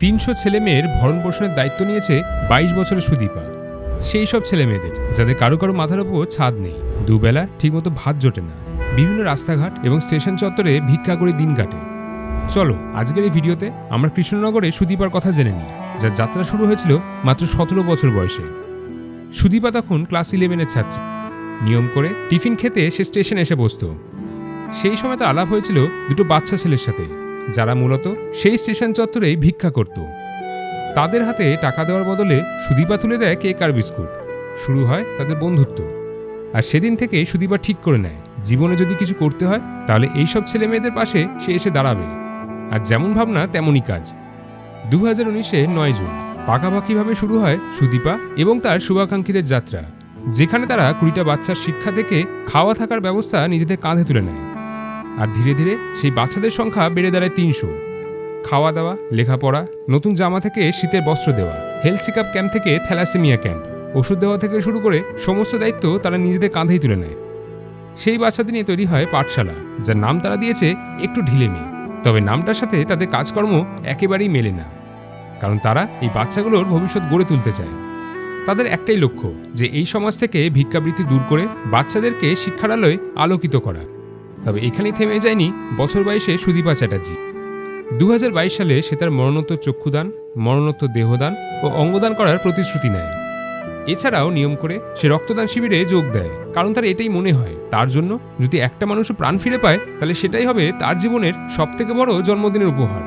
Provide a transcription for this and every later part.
তিনশো ছেলে মেয়ের ভরণ পোষণের দায়িত্ব নিয়েছে বাইশ বছরের সুদীপা। সেই সব ছেলে মেয়েদের, যাদের কারও কারও মাথার ওপর ছাদ নেই। দুবেলা ঠিকমতো ভাত জোটে না। বিভিন্ন রাস্তাঘাট এবং স্টেশন চত্বরে ভিক্ষা করে দিন কাটে। চলো, আজকের এই ভিডিওতে আমরা কৃষ্ণনগরে সুদীপার কথা জেনে নিই, যার যাত্রা শুরু হয়েছিল মাত্র সতেরো বছর বয়সে। সুদীপা তখন ক্লাস ইলেভেনের ছাত্রী। নিয়ম করে টিফিন খেতে সে স্টেশনে এসে বসতো। সেই সময় তার আলাপ হয়েছিল দুটো বাচ্চা ছেলের সাথে। যারা মূলত সেই স্টেশন চত্বরেই ভিক্ষা করত। তাদের হাতে টাকা দেওয়ার বদলে সুদীপা তুলে দেয় কেক আর বিস্কুট। শুরু হয় তাদের বন্ধুত্ব। আর সেদিন থেকে সুদীপা ঠিক করে নেয়, জীবনে যদি কিছু করতে হয়, তাহলে এই সব ছেলে মেয়েদের পাশে সে এসে দাঁড়াবে। আর যেমন ভাবনা, তেমনই কাজ। দু হাজার উনিশে নয় জুন, পাকাপাকিভাবে শুরু হয় সুদীপা এবং তার শুভাকাঙ্ক্ষীদের যাত্রা। যেখানে তারা কুড়িটা বাচ্চার শিক্ষা থেকে খাওয়া থাকার ব্যবস্থা নিজেদের কাঁধে তুলে নেয়। আর ধীরে ধীরে সেই বাচ্চাদের সংখ্যা বেড়ে দাঁড়ায় তিনশো। খাওয়া দাওয়া, লেখাপড়া, নতুন জামা থেকে শীতের বস্ত্র দেওয়া, হেলথ চেক আপ ক্যাম্প থেকে থ্যালাসেমিয়া ক্যাম্প, ওষুধ দেওয়া থেকে শুরু করে সমস্ত দায়িত্ব তারা নিজেদের কাঁধেই তুলে নেয়। সেই বাচ্চাদের নিয়ে তৈরি হয় পাঠশালা, যার নাম তারা দিয়েছে একটু ঢিলেমি তবে নামটার সাথে তাদের কাজকর্ম একেবারেই মেলে না, কারণ তারা এই বাচ্চাগুলোর ভবিষ্যৎ গড়ে তুলতে চায়। তাদের একটাই লক্ষ্য, যে এই সমাজ থেকে ভিক্ষাবৃত্তি দূর করে বাচ্চাদেরকে শিক্ষার আলোয় আলোকিত করা। তবে এখানেই থেমে যায়নি বছর বাইশে সুদীপা চ্যাটার্জি। দু হাজার বাইশ সালে সে তার মরণোত্তর চক্ষুদান, মরণোত্তর দেহদান ও অঙ্গদান করার প্রতিশ্রুতি নেয়। এছাড়াও নিয়ম করে সে রক্তদান শিবিরে যোগ দেয়। কারণ তার এটাই মনে হয়, তার জন্য যদি একটা মানুষও প্রাণ ফিরে পায়, তাহলে সেটাই হবে তার জীবনের সবথেকে বড় জন্মদিনের উপহার।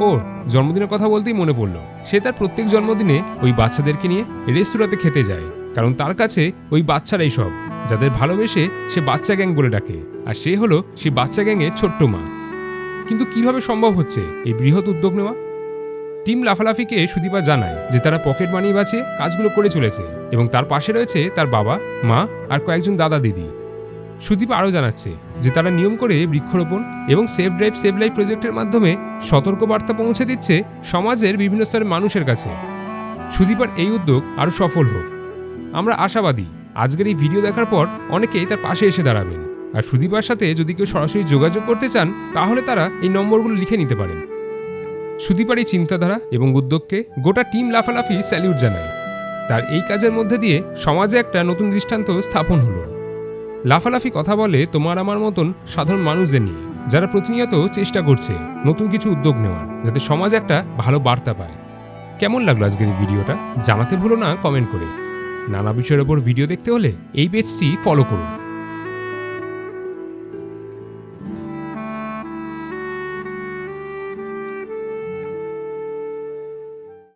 ও, জন্মদিনের কথা বলতেই মনে পড়ল। সে তার প্রত্যেক জন্মদিনে ওই বাচ্চাদেরকে নিয়ে রেস্তোরাঁতে খেতে যায়। কারণ তার কাছে ওই বাচ্চারাই সব। যাদের ভালোবেসে সে বাচ্চা গ্যাং বলে ডাকে, আর সে হলো সেই বাচ্চা গ্যাংয়ের ছোট্ট মা। কিন্তু কীভাবে সম্ভব হচ্ছে এই বৃহৎ উদ্যোগ নেওয়া? টিম লাফালাফিকে সুদীপা জানায় যে তারা পকেট মানি বাঁচিয়ে কাজগুলো করে চলেছে এবং তার পাশে রয়েছে তার বাবা, মা আর কয়েকজন দাদা দিদি। সুদীপ আরও জানাচ্ছে যে তারা নিয়ম করে বৃক্ষরোপণ এবং সেফ ড্রাইভ সেভ লাইফ প্রজেক্টের মাধ্যমে সতর্ক বার্তা পৌঁছে দিচ্ছে সমাজের বিভিন্ন স্তরের মানুষের কাছে। সুদীপার এই উদ্যোগ আরও সফল হোক। আমরা আশাবাদী আজকের এই ভিডিও দেখার পর অনেকেই তার পাশে এসে দাঁড়াবেন। আর সুদীপার সাথে যদি কেউ সরাসরি যোগাযোগ করতে চান, তাহলে তারা এই নম্বরগুলো লিখে নিতে পারেন। সুদীপার এই চিন্তাধারা এবং উদ্যোগকে গোটা টিম লাফালাফি স্যালিউট জানায়। তার এই কাজের মধ্যে দিয়ে সমাজে একটা নতুন দৃষ্টান্ত স্থাপন হলো। লাফালাফি কথা বলে তোমার আমার মতন সাধারণ মানুষদের নিয়ে, যারা প্রতিনিয়ত চেষ্টা করছে নতুন কিছু উদ্যোগ নেওয়ার, যাতে সমাজ একটা ভালো বার্তা পায়। কেমন লাগল আজকের এই ভিডিওটা? জানাতে ভুলো না কমেন্ট করে। নানা বিষয়ের ওপর ভিডিও দেখতে হলে এই পেজটি ফলো করুন।